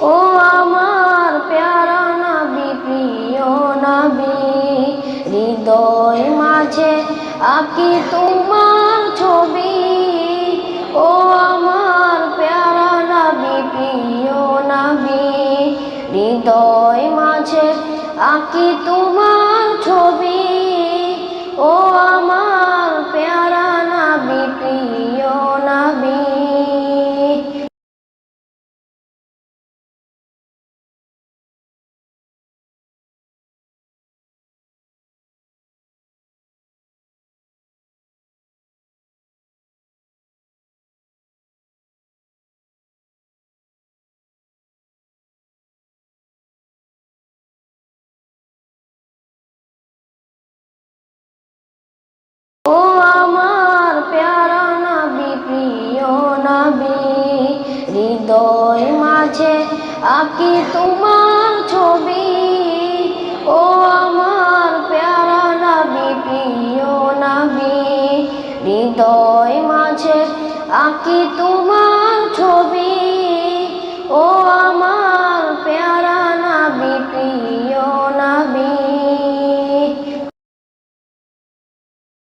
ও আমার প্যারা নাবি, প্রিয় নাবি, হৃদয় মাঝে আঁকি তোমার ছবি। ও আমার প্যারা নাবি, প্রিয় নাবি, হৃদয় মাঝে আঁকি তোমার ছবি। হৃদয় মাঝে আঁকি তোমার ছবি। ও আমার প্যারা নাবি, প্রিয় নাবি, হৃদয় মাঝে আঁকি তোমার